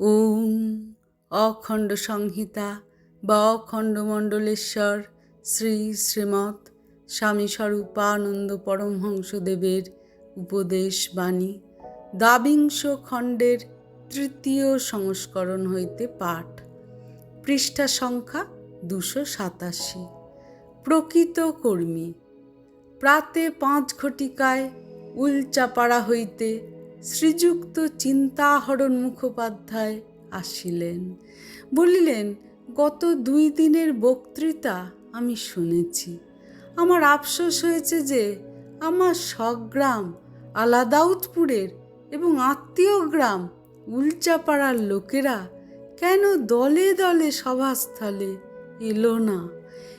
ওম অখণ্ড সংহিতা বা অখণ্ড মণ্ডলেশ্বর শ্রী শ্রীমৎ স্বামী স্বরূপানন্দ পরমহংসদেবের উপদেশ বাণী। দ্বাবিংশ খণ্ডের তৃতীয় সংস্করণ হইতে পাঠ। পৃষ্ঠা সংখ্যা দুশো সাতাশি। প্রকৃত কর্মী। প্রাতে পাঁচ ঘটিকায় উলচাপাড়া হইতে শ্রীযুক্ত চিন্তাহরণ মুখোপাধ্যায় আসিলেন। বলিলেন, গত দুই দিনের বক্তৃতা আমি শুনেছি। আমার আফসোস হয়েছে যে আমার স্বগ্রাম আলাদাউদপুরের এবং আত্মীয় গ্রাম উলচাপাড়ার লোকেরা কেন দলে দলে সভাস্থলে এলো না?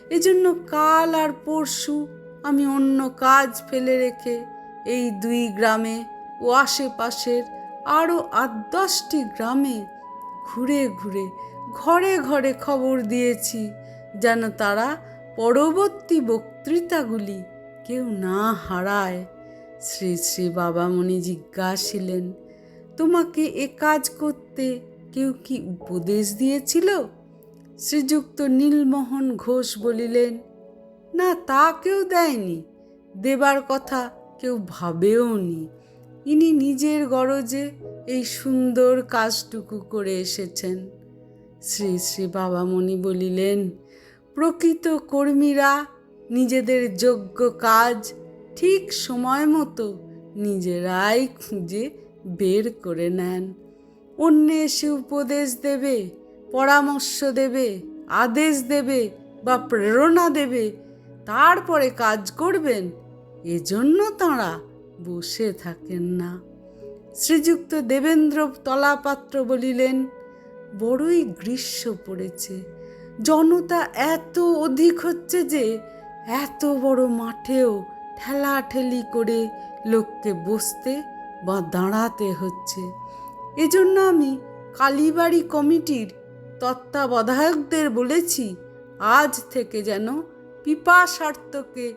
এজন্য কাল আর পরশু আমি অন্য কাজ ফেলে রেখে এই দুই গ্রামে ও আশেপাশের আরও আট দশটি গ্রামে ঘুরে ঘুরে, ঘরে ঘরে খবর দিয়েছি যেন তারা পরবর্তী বক্তৃতাগুলি কেউ না হারায়। শ্রী শ্রী বাবামণি জিজ্ঞাসিলেন, তোমাকে এ কাজ করতে কেউ কি উপদেশ দিয়েছিল? শ্রীযুক্ত নীলমোহন ঘোষ বলিলেন, না, তা কেউ দেয়নি। দেবার কথা কেউ ভাবেও নি ইনি নিজের গরজে এই সুন্দর কাজটুকু করে এসেছেন। শ্রী শ্রী বাবামণি বলিলেন, প্রকৃত কর্মীরা নিজেদের যোগ্য কাজ ঠিক সময় মতো নিজেরাই খুঁজে বের করে নেন। অন্য এসে উপদেশ দেবে, পরামর্শ দেবে, আদেশ দেবে বা প্রেরণা দেবে, তারপরে কাজ করবেন, এজন্য তাঁরা বসে থাকেন না। শ্রীযুক্ত দেবেন্দ্র তলাপাত্র বলিলেন, বড়ই গ্রীষ্ম পড়েছে। জনতা এত অধিক হচ্ছে যে, এত বড় মাঠেও ঠেলাঠেলি করে লোককে বসতে বা দাঁড়াতে হচ্ছে। এজন্য আমি কালীবাড়ি কমিটির তত্ত্বাবধায়কদের বলেছি, আজ থেকে যেন পিপাসার্থকে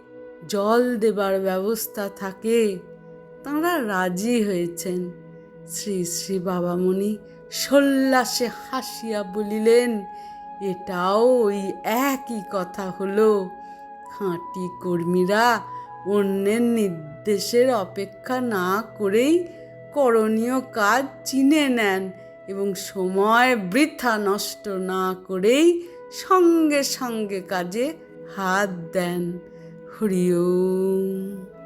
জল দেবার ব্যবস্থা থাকে। তাঁরা রাজি হয়েছেন। শ্রী শ্রী বাবামণি সল্লাসে হাসিয়া বলিলেন, এটাও ওই একই কথা হলো। খাঁটি কর্মীরা অন্যের নির্দেশের অপেক্ষা না করেই করণীয় কাজ চিনে নেন এবং সময় বৃথা নষ্ট না করেই সঙ্গে সঙ্গে কাজে হাত দেন। হরি ওম।